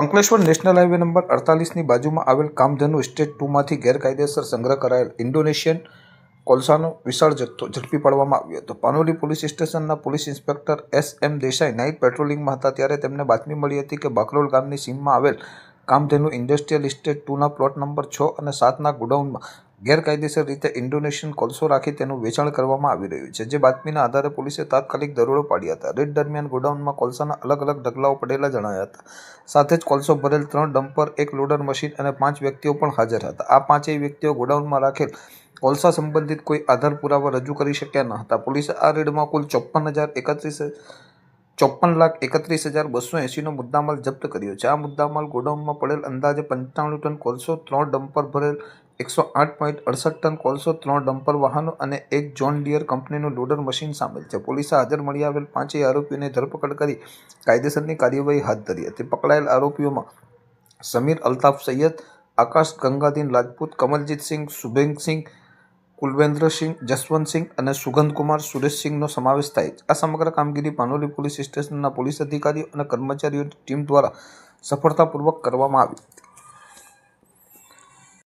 Ankleshwar national highway number અડતાલીસની બાજુમાં આવેલ કામધેનુ સ્ટેટ ટુમાંથી ગેરકાયદેસર સંગ્રહ કરાયેલ ઇન્ડોનેશિયન કોલસાનો વિશાળ જથ્થો ઝડપી પાડવામાં આવ્યો હતો. પાનોલી પોલીસ સ્ટેશનના police inspector S M Desai night પેટ્રોલિંગમાં હતા ત્યારે તેમને બાતમી મળી હતી કે બાકરોલ ગામની સીમમાં આવેલ કામધેનુ ઇન્ડસ્ટ્રીયલ ઇસ્ટેટ ટુના પ્લોટ નંબર છ અને સાતના ગોડાઉનમાં ગેરકાયદેસર રીતે ઇન્ડોનેશિયન કોલસો રાખી તેનું વેચાણ કરવામાં આવી રહ્યું છે, જે બાતમીના આધારે પોલીસે તાત્કાલિક દરોડો પાડ્યા હતા. રેડ દરમિયાન ગોડાઉનમાં કોલસાના અલગ અલગ ઢગલાઓ પડેલા જણાયા હતા. સાથે જ કોલસો ભરેલ ત્રણ ડમ્પર, એક લોડર મશીન અને પાંચ વ્યક્તિઓ પણ હાજર હતા. આ પાંચેય વ્યક્તિઓ ગોડાઉનમાં રાખેલ કોલસા સંબંધિત કોઈ આધાર પુરાવા રજૂ કરી શક્યા ન હતા. પોલીસે આ રેડમાં કુલ ચોપ્પન હજાર એકત્રીસ ચોપ્પન લાખ એકત્રીસ હજાર બસો એંસીનો મુદ્દામાલ જપ્ત કર્યો છે. આ મુદ્દામાલ ગોડાઉનમાં પડેલ અંદાજે પંચાણું ટન કોલસો ત્રણ ડમ્પર ભરેલ એકસો આઠ પોઈન્ટ અડસઠ ટન કોલસો ત્રણ ડમ્પર વાહનો અને એક જોન ડિયર કંપનીનું લોડર મશીન સામેલ છે. પોલીસે હાજર મળી આવેલ પાંચેય આરોપીઓની ધરપકડ કરી કાયદેસરની કાર્યવાહી હાથ ધરી હતી. પકડાયેલ આરોપીઓમાં સમીર અલ્તાફ સૈયદ, આકાશ ગંગાધીન રાજપૂત, કમલજીતસિંહ શુભેંગસિંહ કુલવેન્દ્રસિંહ જસવંતસિંહ અને સુગંધકુમાર સુરેશસિંહનો સમાવેશ થાય છે. આ સમગ્ર કામગીરી પાનોલી પોલીસ સ્ટેશનના પોલીસ અધિકારીઓ અને કર્મચારીઓની ટીમ દ્વારા સફળતાપૂર્વક કરવામાં આવી.